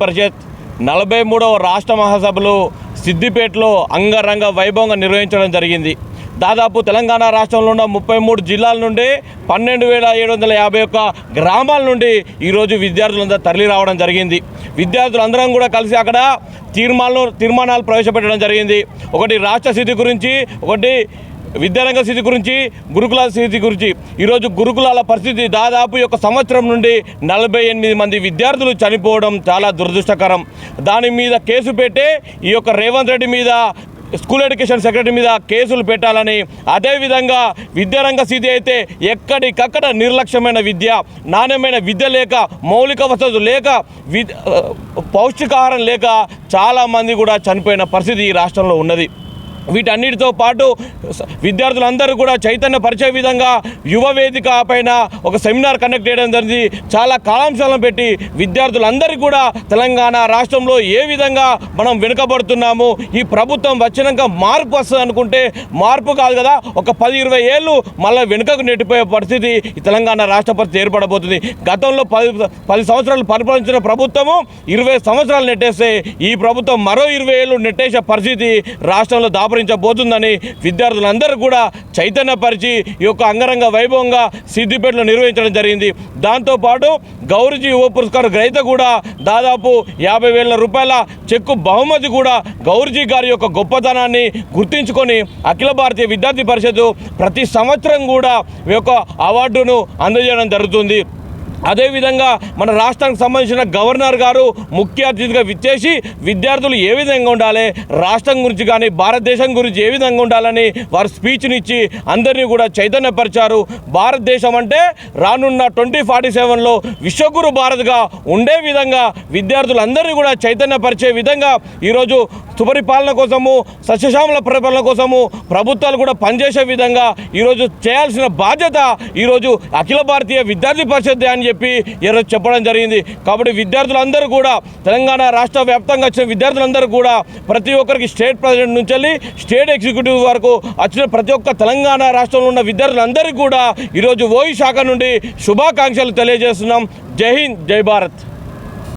పరిషత్ నలభై మూడవ రాష్ట్ర మహాసభలు సిద్దిపేటలో అంగరంగ వైభవంగా నిర్వహించడం జరిగింది. దాదాపు తెలంగాణ రాష్ట్రంలో ఉన్న ముప్పై మూడు జిల్లాల నుండి పన్నెండు వేల ఏడు వందల యాభై ఒక్క గ్రామాల నుండి ఈరోజు విద్యార్థులందరూ తరలి రావడం జరిగింది. విద్యార్థులందరం కూడా కలిసి అక్కడ తీర్మానాలు తీర్మానాలు ప్రవేశపెట్టడం జరిగింది. ఒకటి రాష్ట్ర స్థితి గురించి ఒకటి విద్యారంగ స్థితి గురించి గురుకుల స్థితి గురించి. ఈరోజు గురుకులాల పరిస్థితి దాదాపు ఒక సంవత్సరం నుండి నలభై ఎనిమిది మంది విద్యార్థులు చనిపోవడం చాలా దురదృష్టకరం. దాని మీద కేసు పెట్టే ఈ యొక్క రేవంత్ రెడ్డి మీద స్కూల్ ఎడ్యుకేషన్ సెక్రటరీ మీద కేసులు పెట్టాలని అదేవిధంగా విద్యారంగ స్థితి అయితే ఎక్కడికక్కడ నిర్లక్ష్యమైన విద్య నాణ్యమైన విద్య లేక మౌలిక వసతులు లేక పౌష్టికాహారం లేక చాలామంది కూడా చనిపోయిన పరిస్థితి ఈ రాష్ట్రంలో ఉన్నది. వీటన్నిటితో పాటు విద్యార్థులందరూ కూడా చైతన్య పరిచే విధంగా యువ వేదిక పైన ఒక సెమినార్ కండక్ట్ చేయడం జరిగింది. చాలా కాలాంశాలను పెట్టి విద్యార్థులందరికీ కూడా తెలంగాణ రాష్ట్రంలో ఏ విధంగా మనం వెనుకబడుతున్నాము ఈ ప్రభుత్వం వచ్చినాక మార్పు వస్తుంది అనుకుంటే మార్పు కాదు కదా ఒక పది ఇరవై ఏళ్ళు మళ్ళీ వెనుకకు నెట్టిపోయే పరిస్థితి తెలంగాణ రాష్ట్ర పరిస్థితి ఏర్పడబోతుంది. గతంలో పది పది సంవత్సరాలు పరిపాలించిన ప్రభుత్వము ఇరవై సంవత్సరాలు నెట్టేస్తే ఈ ప్రభుత్వం మరో ఇరవై ఏళ్ళు నెట్టేసే పరిస్థితి రాష్ట్రంలో దాపరించబోతుందని విద్యార్థులందరూ కూడా చైతన్యపరిచి ఈ యొక్క అంగరంగ వైభవంగా సిద్దిపేటలో నిర్వహించడం జరిగింది. దాంతోపాటు గౌరీజీ యువ పురస్కార గ్రహీత కూడా దాదాపు యాభై వేల రూపాయల చెక్కు బహుమతి కూడా గౌరీజీ గారి యొక్క గొప్పతనాన్ని గుర్తించుకొని అఖిల భారతీయ విద్యార్థి పరిషత్ ప్రతి సంవత్సరం కూడా ఈ యొక్క అవార్డును అందజేయడం జరుగుతుంది. అదేవిధంగా మన రాష్ట్రానికి సంబంధించిన గవర్నర్ గారు ముఖ్య అతిథిగా విచ్చేసి విద్యార్థులు ఏ విధంగా ఉండాలి? రాష్ట్రం గురించి కానీ భారతదేశం గురించి ఏ విధంగా ఉండాలని వారు స్పీచ్ని ఇచ్చి అందరినీ కూడా చైతన్యపరిచారు. భారతదేశం అంటే రానున్న ట్వంటీ ఫార్టీ సెవెన్లో విశ్వగురు భారత్గా ఉండే విధంగా విద్యార్థులందరినీ కూడా చైతన్యపరిచే విధంగా ఈరోజు సుపరిపాలన కోసము సస్యశ్యామల పరిపాలన కోసము ప్రభుత్వాలు కూడా పనిచేసే విధంగా ఈరోజు చేయాల్సిన బాధ్యత ఈరోజు అఖిల భారతీయ విద్యార్థి పరిషత్ అని అని చెప్పి ఈరోజు చెప్పడం జరిగింది. కాబట్టి విద్యార్థులందరూ కూడా తెలంగాణ రాష్ట్ర వ్యాప్తంగా వచ్చిన విద్యార్థులందరూ కూడా ప్రతి ఒక్కరికి స్టేట్ ప్రెసిడెంట్ నుంచి వెళ్ళి స్టేట్ ఎగ్జిక్యూటివ్ వరకు వచ్చిన ప్రతి ఒక్క తెలంగాణ రాష్ట్రంలో ఉన్న విద్యార్థులందరికీ కూడా ఈరోజు ఓయి శాఖ నుండి శుభాకాంక్షలు తెలియజేస్తున్నాం. జై హింద్ జై భారత్.